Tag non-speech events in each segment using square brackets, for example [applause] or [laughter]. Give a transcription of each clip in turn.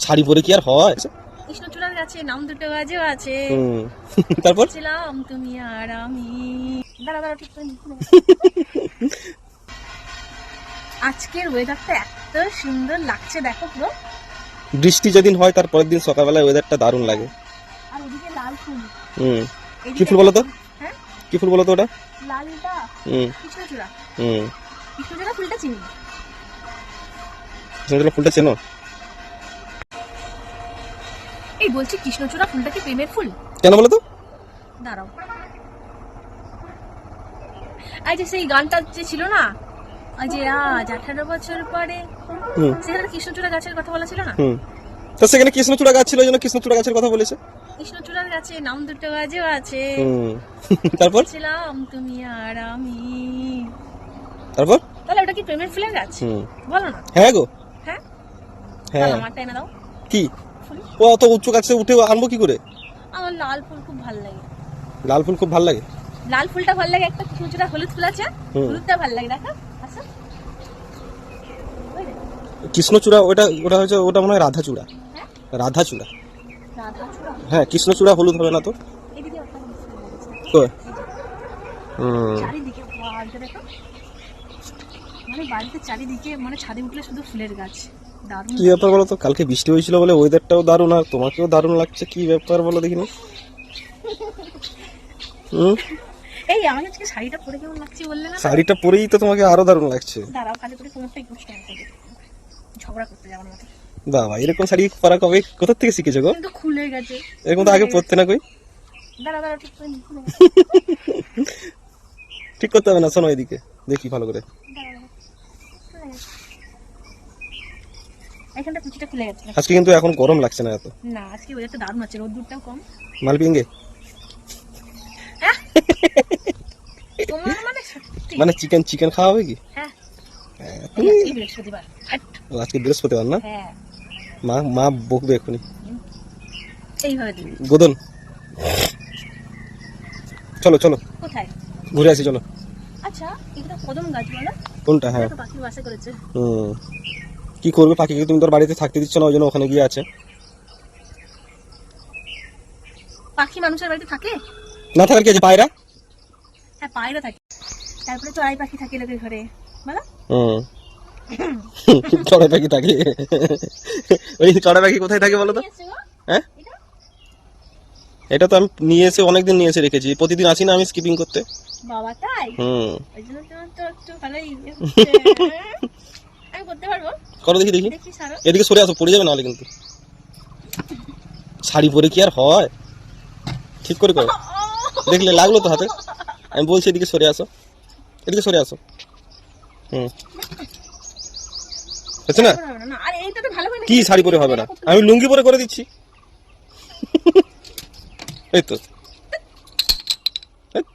শাড়ি পরে কি আর হয়? কৃষ্ণচূড়ার গাছে নাম দুটো গাছও আছে। [laughs] তারপর? ছিলাম তুমি আর আমি। দাঁড়া দাঁড়া ঠিক করে আজকের ওয়েদারটা এত সুন্দর লাগছে দেখো পুরো। বৃষ্টি যেদিন হয় তার পরের দিন সকালবেলায় ওয়েদারটা দারুণ লাগে। আর ওদিকে লাল ফুল। হুম। কি ফুল বলো তো? হ্যাঁ? কি ফুল বলো তো ওটা? লালটা হুম। কৃষ্ণচূড়া। হুম। কৃষ্ণচূড়া ফুলটা চিনি। কৃষ্ণচূড়া ফুলটা চেনো? এই বলছি কৃষ্ণচূড়া ফুলটা কি প্রেমের ফুল? কেন বলো তো? দাঁড়াও। এই যে সেই গানটা যে ছিল না? ওই যে আজ আঠারো বছর পরে। সেখানে কৃষ্ণচূড়া গাছের কথা বলা ছিল না? তো সেখানে কৃষ্ণচূড়া গাছ ছিল ওই জন্য কৃষ্ণচূড়া গাছের কথা বলেছে। কৃষ্ণচূড়ার গাছে নাম দুটো গাছও আছে। [laughs] তারপর? ছিলাম তুমি আর আমি। তারপর? তাহলে ওটা কি প্রেমের ফুলের গাছ? বলো না। হ্যাঁ গো। হ্যাঁ? হ্যাঁ। আমারটা এনে দাও। কি? ও অত উঁচু গাছে উঠে আনব কি করে? আমার লাল ফুল খুব ভালো লাগে। লাল ফুল খুব ভালো লাগে? লাল ফুলটা ভালো লাগে একটা কৃষ্ণচূড়া হলুদ ফুল আছে হলুদটা ভালো লাগে দেখো আচ্ছা কৃষ্ণচূড়া ওটা ওটা হচ্ছে ওটা মনে হয় রাধাচূড়া। হ্যাঁ? রাধাচূড়া। হ্যাঁ কৃষ্ণচূড়া হলুদ হবে না তো? হুম। মানে বাড়িতে চারিদিকে মানে ছাদে উঠলে শুধু ফুলের গাছ। কি ব্যাপার বলো তো? কালকে বৃষ্টি হয়েছিল বলে ওয়েদারটাও দারুণ আর তোমাকেও দারুণ লাগছে কি ব্যাপার বলো দেখিনি? এই আমি আজকে শাড়িটা পরে কেমন লাগছে বললে না? শাড়িটা পরেই তো তোমাকে আরও দারুণ লাগছে। দাঁড়াও কালে করে কোমরটা একটু স্ট্যান্ড করে ঝগড়া করতে মতো বাবা এরকম শাড়ি পরা কবে? কোথা থেকে শিখেছো গো? কিন্তু খুলে গেছে। এরকম তো আগে পরতে না কই? দাঁড়া দাঁড়া ঠিক করে। [laughs] ঠিক করতে হবে না শোনো এদিকে দেখি ভালো করে দাঁড়া, দাঁড়া, খুলে গেছে। এখানটা কুচিটা খুলে গেছে। আজকে কিন্তু এখন গরম লাগছে না এত। না আজকে ওয়েদারটা দারুণ আছে রোদ্দুরটাও কম। মালপিঙ্গে। [laughs] তোমার মানে মানে চিকেন চিকেন খাওয়া হবে কি? হ্যাঁ। এই আজকে বৃহস্পতিবার না? হ্যাঁ। মা মা বকবে এইভাবে গোদন। চলো চলো। কোথায়? ঘুরে আসি চলো। আচ্ছা এটা কদম গাছ বলো। কোনটা? হ্যাঁ। বাসা করেছে। হুম। কি করবে পাখিকে তুমি তোর বাড়িতে থাকতে দিচ্ছ না ওই জন্য ওখানে গিয়ে আছে। পাখি মানুষের বাড়িতে থাকে? না থাকার কি আছে পায়রা? হ্যাঁ পায়রা থাকে। তারপরে চড়াই পাখি থাকে লোকের ঘরে। বলো। হুম। [laughs] চড়াই পাখি থাকে। ওই চড়াই পাখি কোথায় থাকে বলো তো? হ্যাঁ? এটা? তো আমি নিয়ে এসে অনেকদিন নিয়ে এসে রেখেছি। প্রতিদিন আসি না আমি স্কিপিং করতে। বাবা তাই? হুম। ওই জন্য তো একটু ভালোই ইয়ে। [laughs] আমি করতে পারব? করো দেখি দেখি। এদিকে সরে আসো পড়ে যাবে নাহলে কিন্তু। শাড়ি পরে কি আর হয়? ঠিক করে করো। দেখলে লাগল তো হাতে। আমি বলছি এদিকে সরে আসো। এদিকে সরে আসো। হুম। হচ্ছে না? কি শাড়ি পরে হবে না? আমি লুঙ্গি পরে করে দিচ্ছি। এই তো।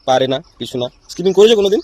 পারে না কিছু না। স্কিপিং করেছ কোনোদিন?